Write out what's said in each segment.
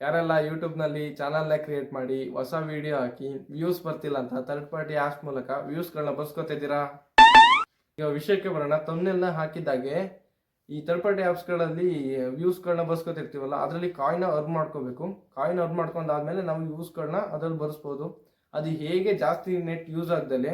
ಯಾರೆಲ್ಲ ಯೂಟ್ಯೂಬ್ನಲ್ಲಿ ಚಾನಲ್ನ ಕ್ರಿಯೇಟ್ ಮಾಡಿ ಹೊಸ ವಿಡಿಯೋ ಹಾಕಿ ವ್ಯೂಸ್ ಬರ್ತಿಲ್ಲ ಅಂತ ಥರ್ಡ್ ಪಾರ್ಟಿ ಆ್ಯಪ್ಸ್ ಮೂಲಕ ವ್ಯೂಸ್ಗಳನ್ನ ಬರ್ಸ್ಕೊತಿದ್ದೀರಾ ಈಗ ವಿಷಯಕ್ಕೆ ಬರೋಣ. ತಮ್ಮನೆಲ್ಲ ಹಾಕಿದ್ದಾಗೆ ಈ ಥರ್ಡ್ ಪಾರ್ಟಿ ಆ್ಯಪ್ಸ್ಗಳಲ್ಲಿ ವ್ಯೂಸ್ಗಳನ್ನ ಬರ್ಸ್ಕೊತಿರ್ತೀವಲ್ಲ ಅದರಲ್ಲಿ ಕಾಯಿನ ಅರ್ನ್ ಮಾಡ್ಕೋಬೇಕು. ಕಾಯಿನ್ ಅರ್ನ್ ಮಾಡ್ಕೊಂಡಾದ್ಮೇಲೆ ನಾವು ವ್ಯೂಸ್ಗಳನ್ನ ಅದ್ರಲ್ಲಿ ಬರ್ಸ್ಬೋದು. ಅದು ಹೇಗೆ ಜಾಸ್ತಿ ನೆಟ್ ಯೂಸ್ ಆಗ್ದಲೆ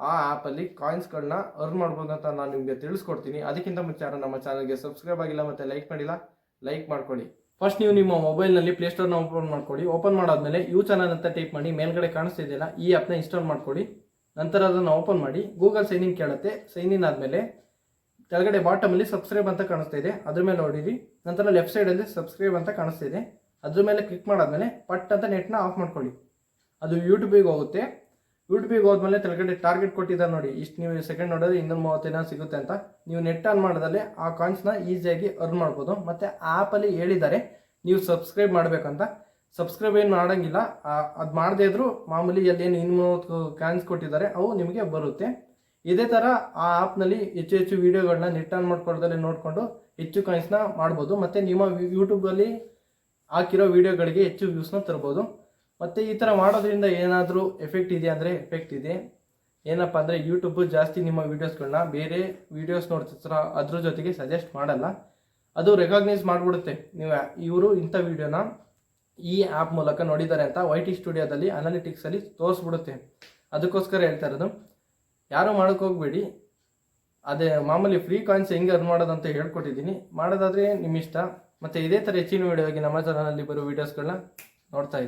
ಆ ಆ್ಯಪಲ್ಲಿ ಕಾಯಿನ್ಸ್ಗಳನ್ನ ಅರ್ನ್ ಮಾಡ್ಬೋದು ಅಂತ ನಾನು ನಿಮಗೆ ತಿಳಿಸ್ಕೊಡ್ತೀನಿ. ಅದಕ್ಕಿಂತ ಮುಂಚೆ ಯಾರು ನಮ್ಮ ಚಾನಲ್ಗೆ ಸಬ್ಸ್ಕ್ರೈಬ್ ಆಗಿಲ್ಲ ಮತ್ತು ಲೈಕ್ ಮಾಡಿಲ್ಲ ಲೈಕ್ ಮಾಡ್ಕೊಳ್ಳಿ. ಫಸ್ಟ್ ನೀವು ನಿಮ್ಮ ಮೊಬೈಲ್ನಲ್ಲಿ ಪ್ಲೇಸ್ಟೋರ್ನ ಓಪನ್ ಮಾಡ್ಕೊಳ್ಳಿ. ಓಪನ್ ಮಾಡಾದ್ಮೇಲೆ ಯೂ ಚಾನಲ್ ಅಂತ ಟೈಪ್ ಮಾಡಿ ಮೇಲ್ಗಡೆ ಕಾಣಿಸ್ತಿದೆಯಲ್ಲ, ಈ ಆ್ಯಪ್ನ ಇನ್ಸ್ಟಾಲ್ ಮಾಡ್ಕೊಳ್ಳಿ. ನಂತರ ಅದನ್ನು ಓಪನ್ ಮಾಡಿ. ಗೂಗಲ್ ಸೈನ್ ಇನ್ ಕೇಳುತ್ತೆ. ಸೈನ್ ಇನ್ ಆದಮೇಲೆ ಕೆಳಗಡೆ ಬಾಟಮಲ್ಲಿ ಸಬ್ಸ್ಕ್ರೈಬ್ ಅಂತ ಕಾಣಿಸ್ತಾ ಇದೆ ಅದ್ರ ಮೇಲೆ ಹೊಡೀರಿ ನಂತರ ಲೆಫ್ಟ್ ಸೈಡಲ್ಲಿ ಸಬ್ಸ್ಕ್ರೈಬ್ ಅಂತ ಕಾಣಿಸ್ತಾ ಇದೆ ಅದ್ರ ಮೇಲೆ ಕ್ಲಿಕ್ ಮಾಡಾದ್ಮೇಲೆ ಪಟ್ ಅಂತ ನೆಟ್ನ ಆಫ್ ಮಾಡ್ಕೊಳ್ಳಿ. ಅದು ಯೂಟ್ಯೂಬಿಗೆ ಹೋಗುತ್ತೆ. ಯೂಟ್ಯೂಬಿಗೆ ಹೋದ್ಮೇಲೆ ಕೆಳಗಡೆ ಟಾರ್ಗೆಟ್ ಕೊಟ್ಟಿದ್ದಾರೆ ನೋಡಿ. ಇಷ್ಟು ನೀವು ಸೆಕೆಂಡ್ ನೋಡಿದ್ರೆ ಇನ್ನೂರು ಮೂವತ್ತೈದು ಸಿಗುತ್ತೆ ಅಂತ. ನೀವು ನೆಟ್ ಆನ್ ಮಾಡಿದಲ್ಲಿ ಆ ಕಾಯಿನ್ಸ್ನ ಈಸಿಯಾಗಿ ಅರ್ನ್ ಮಾಡ್ಬೋದು. ಮತ್ತು ಆ್ಯಪಲ್ಲಿ ಹೇಳಿದ್ದಾರೆ, ನೀವು ಸಬ್ಸ್ಕ್ರೈಬ್ ಮಾಡಬೇಕಂತ. ಸಬ್ಸ್ಕ್ರೈಬ್ ಏನು ಮಾಡೋಂಗಿಲ್ಲ. ಅದು ಮಾಡದೇ ಇದ್ರೂ ಮಾಮೂಲಿ ಅಲ್ಲಿ ಏನು ಇನ್ನೂರು ಕಾಯಿನ್ಸ್ ಕೊಟ್ಟಿದ್ದಾರೆ, ಅವು ನಿಮಗೆ ಬರುತ್ತೆ. ಇದೇ ಥರ ಆ ಆ್ಯಪ್ನಲ್ಲಿ ಹೆಚ್ಚು ಹೆಚ್ಚು ವೀಡಿಯೋಗಳನ್ನ ನೆಟ್ ಆನ್ ಮಾಡ್ಕೊಳ್ಳೋದಲ್ಲಿ ನೋಡಿಕೊಂಡು ಹೆಚ್ಚು ಕಾಯಿನ್ಸ್ನ ಮಾಡ್ಬೋದು. ಮತ್ತು ನಿಮ್ಮ ಯೂಟ್ಯೂಬಲ್ಲಿ ಹಾಕಿರೋ ವೀಡಿಯೋಗಳಿಗೆ ಹೆಚ್ಚು ವ್ಯೂಸ್ನ ತರ್ಬೋದು. ಮತ್ತು ಈ ಥರ ಮಾಡೋದ್ರಿಂದ ಏನಾದರೂ ಎಫೆಕ್ಟ್ ಇದೆ ಅಂದರೆ ಎಫೆಕ್ಟ್ ಇದೆ. ಏನಪ್ಪ ಅಂದರೆ ಯೂಟ್ಯೂಬು ಜಾಸ್ತಿ ನಿಮ್ಮ ವೀಡಿಯೋಸ್ಗಳನ್ನ ಬೇರೆ ವೀಡಿಯೋಸ್ ನೋಡ್ತಿರ್ತಾರ, ಅದ್ರ ಜೊತೆಗೆ ಸಜೆಸ್ಟ್ ಮಾಡಲ್ಲ. ಅದು ರೆಕಾಗ್ನೈಸ್ ಮಾಡಿಬಿಡುತ್ತೆ. ನೀವು ಇವರು ಇಂಥ ವೀಡಿಯೋನ ಈ ಆ್ಯಪ್ ಮೂಲಕ ನೋಡಿದ್ದಾರೆ ಅಂತ ವೈ ಟಿ ಸ್ಟುಡಿಯೋದಲ್ಲಿ ಅನಾಲಿಟಿಕ್ಸಲ್ಲಿ ತೋರಿಸ್ಬಿಡುತ್ತೆ. ಅದಕ್ಕೋಸ್ಕರ ಹೇಳ್ತಾ ಇರೋದು, ಯಾರೂ ಮಾಡೋಕೆ ಹೋಗಬೇಡಿ. ಅದೇ ಮಾಮೂಲಿ ಫ್ರೀ ಕಾಯಿನ್ಸ್ ಹೆಂಗೆ ಅರ್ನ್ ಮಾಡೋದು ಅಂತ ಹೇಳ್ಕೊಟ್ಟಿದ್ದೀನಿ. ಮಾಡೋದಾದರೆ ನಿಮ್ಮ ಇಷ್ಟ ಮತ್ತು ಇದೇ ಥರ ಹೆಚ್ಚಿನ ವೀಡಿಯೋಗೆ ನಮ್ಮ ಚಾನಲಲ್ಲಿ ಬರೋ ವೀಡಿಯೋಸ್ಗಳನ್ನ ನೋಡ್ತಾ